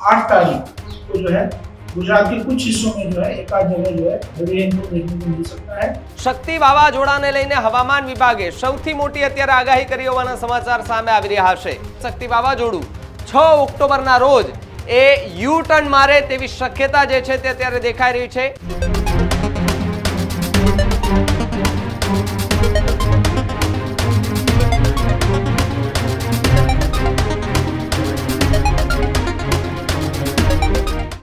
आठ तारीख को जो है गुजरात के कुछ हिस्सों में जो है एक आध जगह जो है हेवी रेनफॉल देखने को मिल सकता है શક્તિ વાવાઝોડાને લઈને હવામાન વિભાગે સૌથી મોટી અત્યારે આગાહી કરી હોવાના સમાચાર સામે આવી રહ્યા છે શક્તિ વાવાઝોડું છ ઓક્ટોબરના રોજ એ યુ ટર્ન મારે તેવી શક્યતા જે છે તે અત્યારે દેખાઈ રહી છે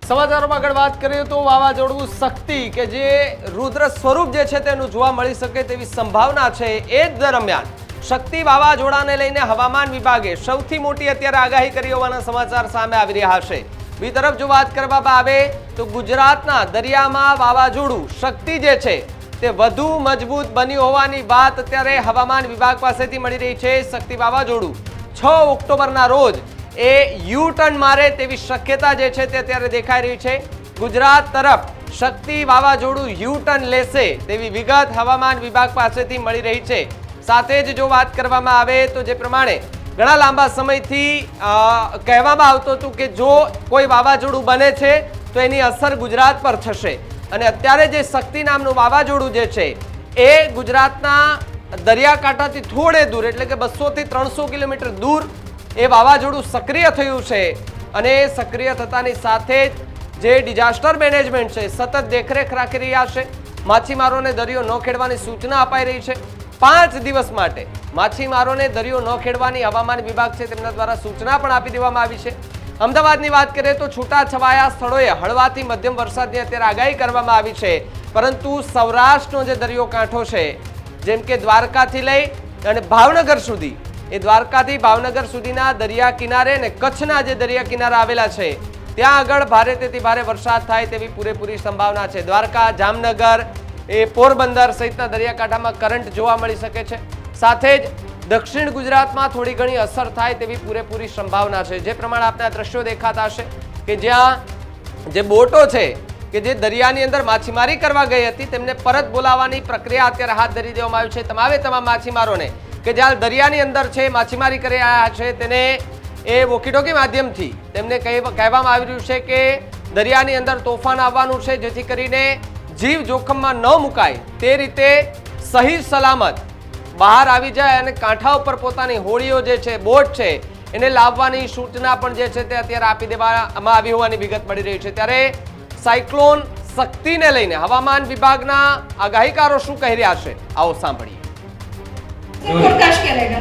સમાચારોમાં આગળ વાત કરીએ તો વાવાઝોડું શક્તિ કે જે રુદ્ર સ્વરૂપ જે છે તેનું જોવા મળી શકે તેવી સંભાવના છે એ જ દરમિયાન શક્તિ વાવાઝોડાને લઈને હવામાન વિભાગે સૌથી મોટી અત્યારે આગાહી કરી હોવાના સમાચાર સામે આવી રહ્યા છે. બી તરફ જો વાત કરવામાં આવે તો ગુજરાતના દરિયામાં વાવાઝોડું શક્તિ જે છે તે વધુ મજબૂત બન્યું હોવાની વાત અત્યારે હવામાન વિભાગ પાસેથી મળી રહી છે. શક્તિ વાવાઝોડું છ ઓક્ટોબરના રોજ એ યુ ટર્ન મારે તેવી શક્યતા જે છે તે અત્યારે દેખાઈ રહી છે. ગુજરાત તરફ શક્તિ વાવાઝોડું યુ ટર્ન લેશે તેવી વિગત હવામાન વિભાગ પાસેથી મળી રહી છે. સાથે જ જો વાત કરવામાં આવે તો જે પ્રમાણે ઘણા લાંબા સમયથી કહેવામાં આવતું હતું કે જો કોઈ વાવાઝોડું બને છે તો એની અસર ગુજરાત પર થશે. અને અત્યારે જે શક્તિ નામનું વાવાઝોડું જે છે એ ગુજરાતના દરિયાકાંઠાથી થોડે દૂર, એટલે કે બસોથી ત્રણસો કિલોમીટર દૂર એ વાવાઝોડું સક્રિય થયું છે અને સક્રિય થતાની સાથે જ જે ડિઝાસ્ટર મેનેજમેન્ટ છે, સતત દેખરેખ રાખી રહ્યા છે. માછીમારોને દરિયો ન ખેડવાની સૂચના અપાઈ રહી છે. પાંચ દિવસ માટે માછીમારોને દરિયો ન ખેડવાની હવામાન વિભાગ છે તેમના દ્વારા સૂચના પણ આપી દેવામાં આવી છે. અમદાવાદની વાત કરીએ તો છૂટાછવાયા સ્થળોએ હળવાથી મધ્યમ વરસાદની અત્યારે આગાહી કરવામાં આવી છે. પરંતુ સૌરાષ્ટ્રનો જે દરિયો કાંઠો છે, જેમ કે દ્વારકાથી લઈ અને ભાવનગર સુધી એ દ્વારકાથી ભાવનગર સુધીના દરિયા કિનારે અને કચ્છના જે દરિયા કિનારા આવેલા છે, ત્યાં આગળ ભારેથી ભારે વરસાદ થાય તેવી પૂરેપૂરી સંભાવના છે. દ્વારકા, જામનગર એ પોરબંદર સહિતના દરિયાકાંઠામાં કરંટ જોવા મળી શકે છે. સાથે જ દક્ષિણ ગુજરાતમાં થોડી ઘણી અસર થાય તેવી પૂરેપૂરી સંભાવના છે. જે પ્રમાણે આપણે આ દ્રશ્યો દેખાતા હશે કે જ્યાં જે બોટો છે કે જે દરિયાની અંદર માછીમારી કરવા ગઈ હતી, તેમને પરત બોલાવવાની પ્રક્રિયા અત્યારે હાથ ધરી દેવામાં આવી છે. તમામે તમામ માછીમારોને કે જ્યાં દરિયાની અંદર છે, માછીમારી કરી રહ્યા છે, તેને એ વોકીટોકી માધ્યમથી તેમને કહે- કહેવામાં આવી રહ્યું છે કે દરિયાની અંદર તોફાન આવવાનું છે, જેથી કરીને જીવ જોખમમાં ન મુકાય તે રીતે સહી સલામત બહાર આવી જાય અને કાંઠા ઉપર પોતાની હોડીઓ જે છે, બોટ છે, એને લાવવાની સૂચના પણ જે છે તે અત્યારે આપી દેવામાં આવી હોવાની વિગત મળી રહી છે. ત્યારે સાયક્લોન શક્તિને લઈને હવામાન વિભાગના આગાહીકારો શું કહી રહ્યા છે? આવો સાંભળીએ. फोरकास्ट क्या रहेगा?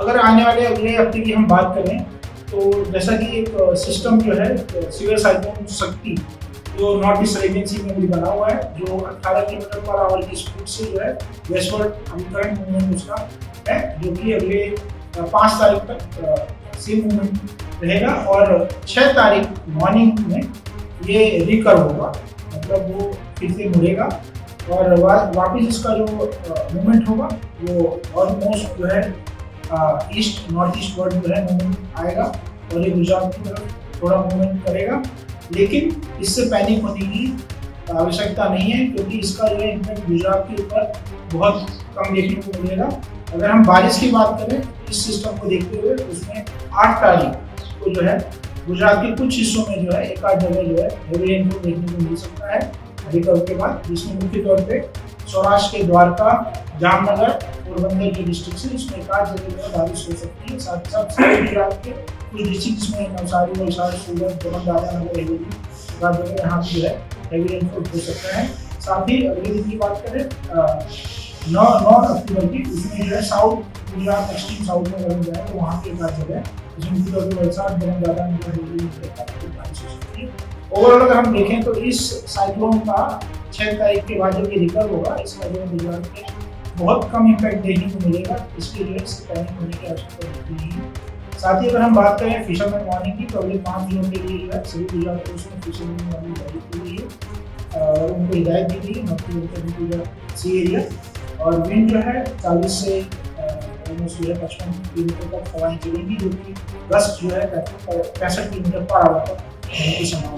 अगर आने वाले अगले हफ़्ते की हम बात करें तो जैसा कि एक सिस्टम जो है सीवियर साइक्लोन शक्ति, जो नॉर्थ ईस्ट रेजेंसी में भी बना हुआ है, जो 18 किलोमीटर पर आवर की स्पीड से जो है वेस्टवर्ड हम मूवमेंट उसका है, जो कि अगले पाँच तारीख तक सेम मूवमेंट रहेगा और छः तारीख मॉर्निंग में ये रिकर होगा मतलब वो फिर से मुड़ेगा। और वापिस इसका जो मूवमेंट होगा, वो ऑलमोस्ट जो है ईस्ट नॉर्थ ईस्ट वर्ड जो है मूवमेंट आएगा और ये गुजरात की तरफ़ थोड़ा मूवमेंट करेगा। लेकिन इससे पैनिक होने की आवश्यकता नहीं है, क्योंकि इसका जो है इम्पैक्ट गुजरात के ऊपर बहुत कम देखने को मिलेगा। अगर हम बारिश की बात करें, इस सिस्टम को देखते हुए उसमें आठ तारीख को जो है, गुजरात के कुछ हिस्सों में जो है, एक आध जगह जो है हेवी रेनफॉल देखने को मिल सकता है। रिकवर के बाद जिसमें मुख्य तौर पे सौराष्ट्र के द्वारका जामनगर पोरबंदर के डिस्ट्रिक्ट से इसमें एक आध जगह है बारिश हो सकती है साथ साथ सारे गुजरात के कुछ डिस्ट्रिक्ट जिसमें नवसारी वलसाड़ सूरत दमन दादरानगर हवेली आध जगह यहाँ पे जो है। हेवी रेनफॉल हो सकता है साथ ही अगले दिन की बात करें नौ नौ अक्टूबर की उसमें जो है साउथ गुजरात एक्सट्रीम साउथ में अगर जाए तो वहाँ की एक आध जगह जिसमें मुख्य तौर पर वलसाड़ दमन दादरानगर हवेली में बारिश हो सकती है ओवरऑल अगर हम देखें तो इस साइक्लोन का छह तारीख के बाद ये रिकवर होगा, इस जो है गुजरात में बहुत कम इम्पैक्ट देखने को मिलेगा। इसके लिए इससे पैनिक होने की आवश्यकता होती नहीं साथ ही अगर हम बात करें फिशरमैन वार्निंग की तो अगले पाँच दिनों के लिए सभी को उसमें फिशरमैन वार्निंग जारी की गई है। और उनको हिदायत दी गई है द सी एरिया और विंड जो है, चालीस से ऑलमोस्ट जो है, पचपन किलोमीटर तक हवाएँ चलेंगी जो कि गस्ट जो है, पैंसठ किलोमीटर पर आवर तक। 弊社の